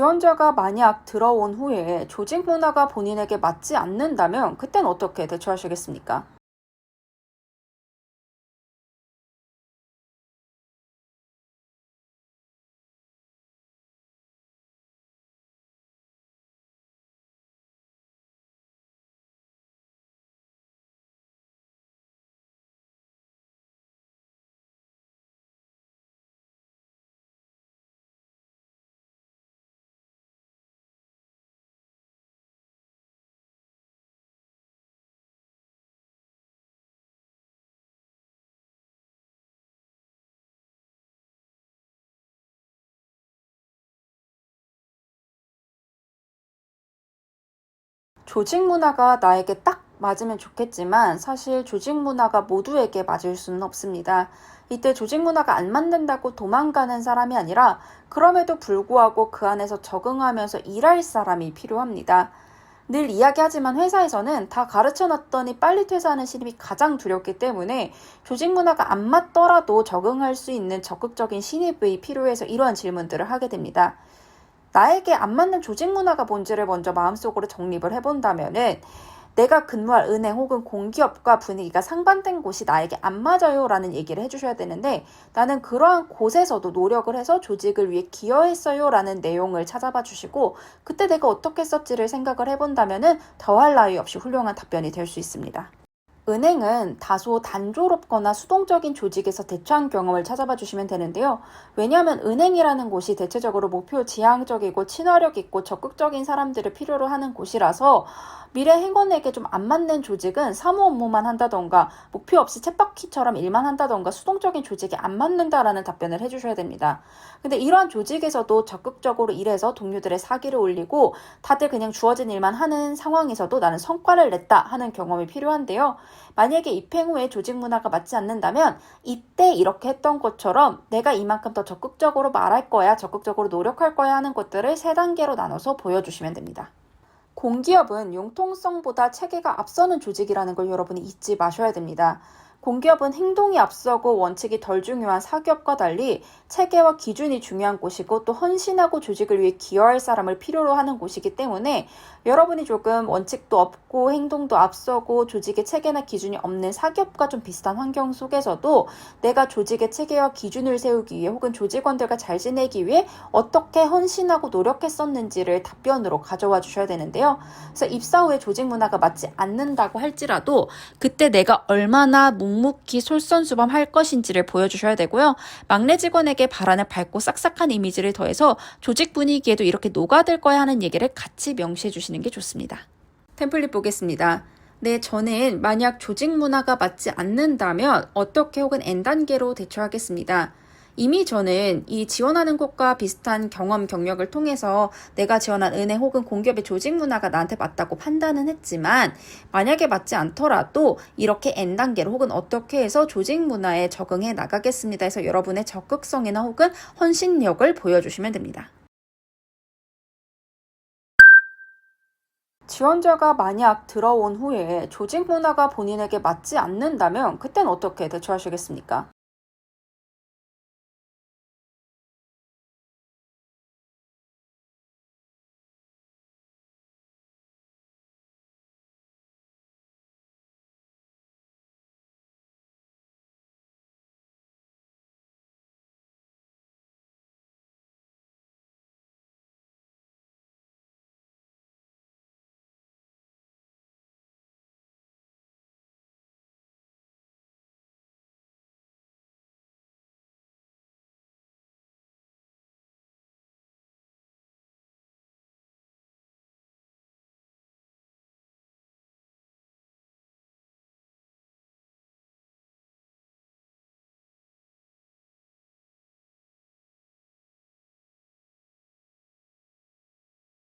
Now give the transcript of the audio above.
지원자가 만약 들어온 후에 조직 문화가 본인에게 맞지 않는다면 그땐 어떻게 대처하시겠습니까? 조직 문화가 나에게 딱 맞으면 좋겠지만 사실 조직 문화가 모두에게 맞을 수는 없습니다. 이때 조직 문화가 안 맞는다고 도망가는 사람이 아니라 그럼에도 불구하고 그 안에서 적응하면서 일할 사람이 필요합니다. 늘 이야기하지만 회사에서는 다 가르쳐 놨더니 빨리 퇴사하는 신입이 가장 두렵기 때문에 조직 문화가 안 맞더라도 적응할 수 있는 적극적인 신입이 필요해서 이러한 질문들을 하게 됩니다. 나에게 안 맞는 조직 문화가 뭔지를 먼저 마음속으로 정립을 해본다면은 내가 근무할 은행 혹은 공기업과 분위기가 상반된 곳이 나에게 안 맞아요 라는 얘기를 해주셔야 되는데 나는 그러한 곳에서도 노력을 해서 조직을 위해 기여했어요 라는 내용을 찾아봐 주시고 그때 내가 어떻게 썼지를 생각을 해본다면은 더할 나위 없이 훌륭한 답변이 될 수 있습니다. 은행은 다소 단조롭거나 수동적인 조직에서 대처한 경험을 찾아봐 주시면 되는데요. 왜냐하면 은행이라는 곳이 대체적으로 목표 지향적이고 친화력 있고 적극적인 사람들을 필요로 하는 곳이라서 미래 행원에게 좀 안 맞는 조직은 사무 업무만 한다던가 목표 없이 쳇바퀴처럼 일만 한다던가 수동적인 조직에 안 맞는다라는 답변을 해주셔야 됩니다. 근데 이러한 조직에서도 적극적으로 일해서 동료들의 사기를 올리고 다들 그냥 주어진 일만 하는 상황에서도 나는 성과를 냈다 하는 경험이 필요한데요. 만약에 입행 후에 조직 문화가 맞지 않는다면 이때 이렇게 했던 것처럼 내가 이만큼 더 적극적으로 말할 거야, 적극적으로 노력할 거야 하는 것들을 세 단계로 나눠서 보여주시면 됩니다. 공기업은 융통성보다 체계가 앞서는 조직이라는 걸 여러분이 잊지 마셔야 됩니다. 공기업은 행동이 앞서고 원칙이 덜 중요한 사기업과 달리 체계와 기준이 중요한 곳이고 또 헌신하고 조직을 위해 기여할 사람을 필요로 하는 곳이기 때문에 여러분이 조금 원칙도 없고 행동도 앞서고 조직의 체계나 기준이 없는 사기업과 좀 비슷한 환경 속에서도 내가 조직의 체계와 기준을 세우기 위해 혹은 조직원들과 잘 지내기 위해 어떻게 헌신하고 노력했었는지를 답변으로 가져와 주셔야 되는데요. 그래서 입사 후에 조직 문화가 맞지 않는다고 할지라도 그때 내가 얼마나 묵묵히 솔선수범 할 것인지를 보여주셔야 되고요. 막내 직원에게 바란을 밟고 싹싹한 이미지를 더해서 조직 분위기에도 이렇게 녹아들 거야 하는 얘기를 같이 명시해 주시는 게 좋습니다. 템플릿 보겠습니다. 네, 저는 만약 조직 문화가 맞지 않는다면 어떻게 혹은 N단계로 대처하겠습니다. 이미 저는 이 지원하는 곳과 비슷한 경험, 경력을 통해서 내가 지원한 은행 혹은 공기업의 조직 문화가 나한테 맞다고 판단은 했지만 만약에 맞지 않더라도 이렇게 N단계로 혹은 어떻게 해서 조직 문화에 적응해 나가겠습니다 해서 여러분의 적극성이나 혹은 헌신력을 보여주시면 됩니다. 지원자가 만약 들어온 후에 조직 문화가 본인에게 맞지 않는다면 그땐 어떻게 대처하시겠습니까?